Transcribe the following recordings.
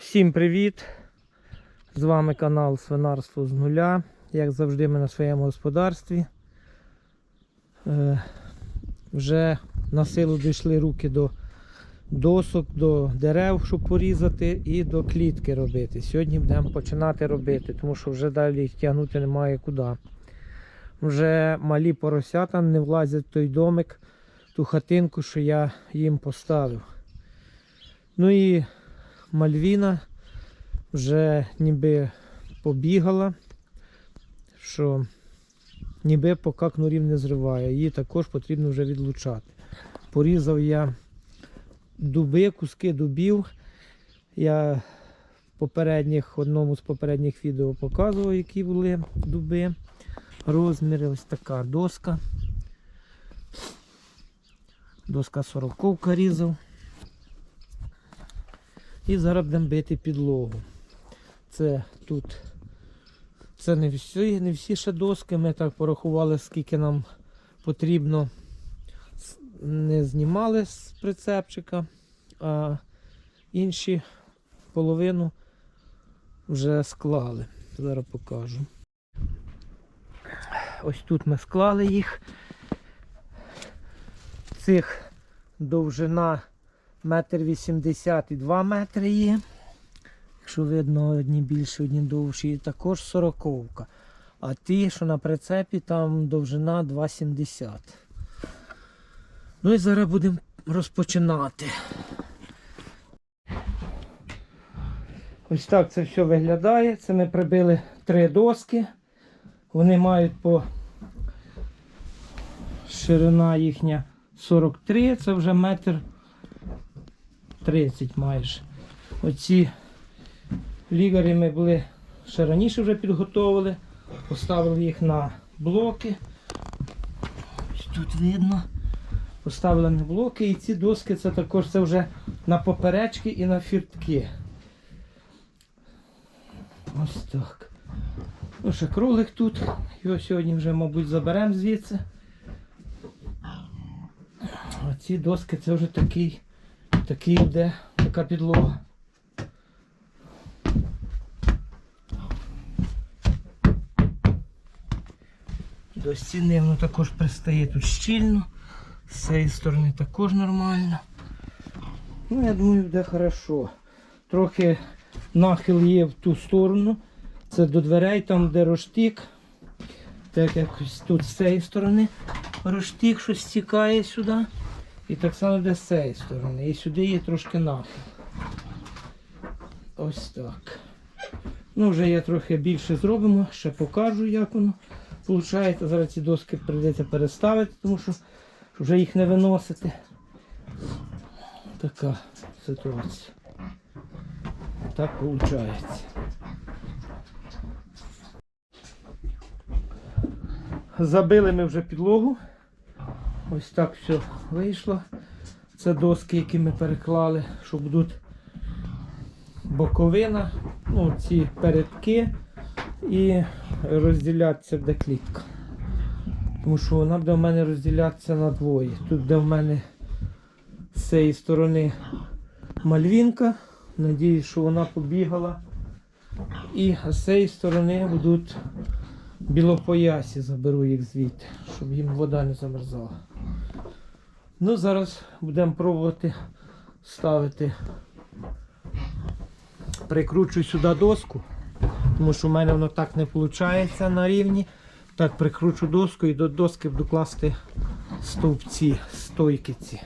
Всім привіт! З вами канал Свинарство з нуля. Як завжди, ми на своєму господарстві. Е, вже на силу дійшли руки до досок, до дерев, щоб порізати, і до клітки робити. Сьогодні будемо починати робити, тому що вже далі їх тягнути немає куди. Вже малі поросята не влазять в той домик, ту хатинку, що я їм поставив. Ну і Мальвіна вже ніби побігала, що ніби поки кнурів не зриває. Її також потрібно вже відлучати. Порізав я дуби, куски дубів. Я попередніх, одному з попередніх відео показував, які були дуби. Розміри, ось така доска. Доска сороковка різав. І зараз будемо бити підлогу. Це тут. Це не всі, не всі ще доски. Ми так порахували, скільки нам потрібно. Не знімали з прицепчика, а інші половину вже склали. Зараз покажу. Ось тут ми склали їх. Цих довжина метр вісімдесят і два метри є. Якщо видно, одні більші, одні довші, і також сороковка. А ті, що на прицепі, там довжина 2,70. Ну і зараз будемо розпочинати. Ось так це все виглядає. Це ми прибили три доски. Вони мають по ширина їхня 43, це вже метр 30 майже. Оці лігари ми були ще раніше вже підготовили. Поставили їх на блоки. Тут видно. Поставили на блоки і ці доски це також це вже на поперечки і на фіртки. Ось так. Ну, ще кролик тут. Його сьогодні вже, мабуть, заберемо звідси. А ці доски це вже такий, такий йде, така підлога. До стіни воно також пристає тут щільно. З цієї сторони також нормально. Ну, я думаю, буде хорошо. Трохи нахил є в ту сторону. Це до дверей, там де роштик. Так якось тут з цієї сторони роштик, що стікає сюди. І так само де з цієї сторони. І сюди є трошки нахил. Ось так. Ну, вже я трохи більше зробимо, ще покажу, як воно виходить. Зараз ці доски прийдеться переставити, тому що вже їх не виносити. Така ситуація. Так виходить. Забили ми вже підлогу. Ось так все вийшло. Це доски, які ми переклали, що будуть боковина, ну, ці передки і розділятися де клітка. Тому що вона буде в мене розділятися на двоє. Тут де в мене з цієї сторони мальвінка. Надіюсь, що вона побігала. І з цієї сторони будуть білопоясі, заберу їх звідти, щоб їм вода не замерзала. Ну, зараз будемо пробувати ставити. Прикручую сюди доску, тому що в мене воно так не виходить на рівні. Так, прикручу доску і до доски буду класти стовпці, стойки ці.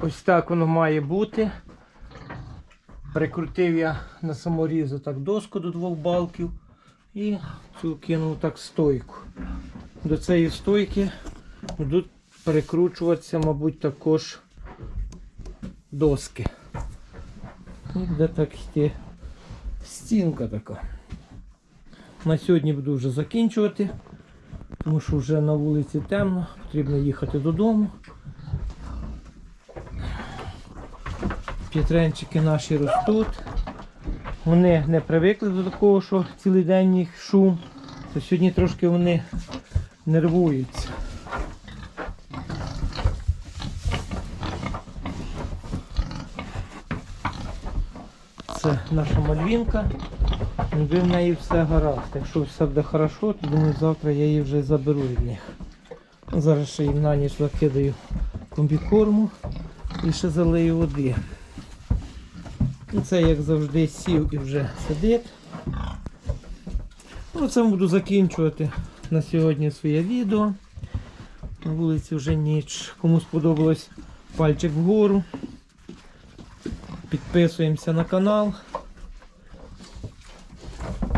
Ось так воно має бути. Прикрутив я на саморізу так доску до двох балків і цю кинув так стойку. До цієї стойки будуть перекручуватися, мабуть, також доски. І буде так йти стінка така. На сьогодні буду вже закінчувати, тому що вже на вулиці темно, потрібно їхати додому. П'ятренчики наші ростуть. Вони не привикли до такого, що цілий день їх шум, то сьогодні трошки вони нервуються. Це наша мальвінка, якби в неї все гаразд. Якщо все буде добре, то думаю, завтра я її вже заберу від них. Зараз ще їм на ніч закидаю комбікорму і ще залию води. І це як завжди сів і вже сидить. Ну, це буду закінчувати на сьогодні своє відео. На вулиці вже ніч. Кому сподобалось пальчик вгору. Підписуємося на канал.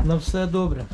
На все добре.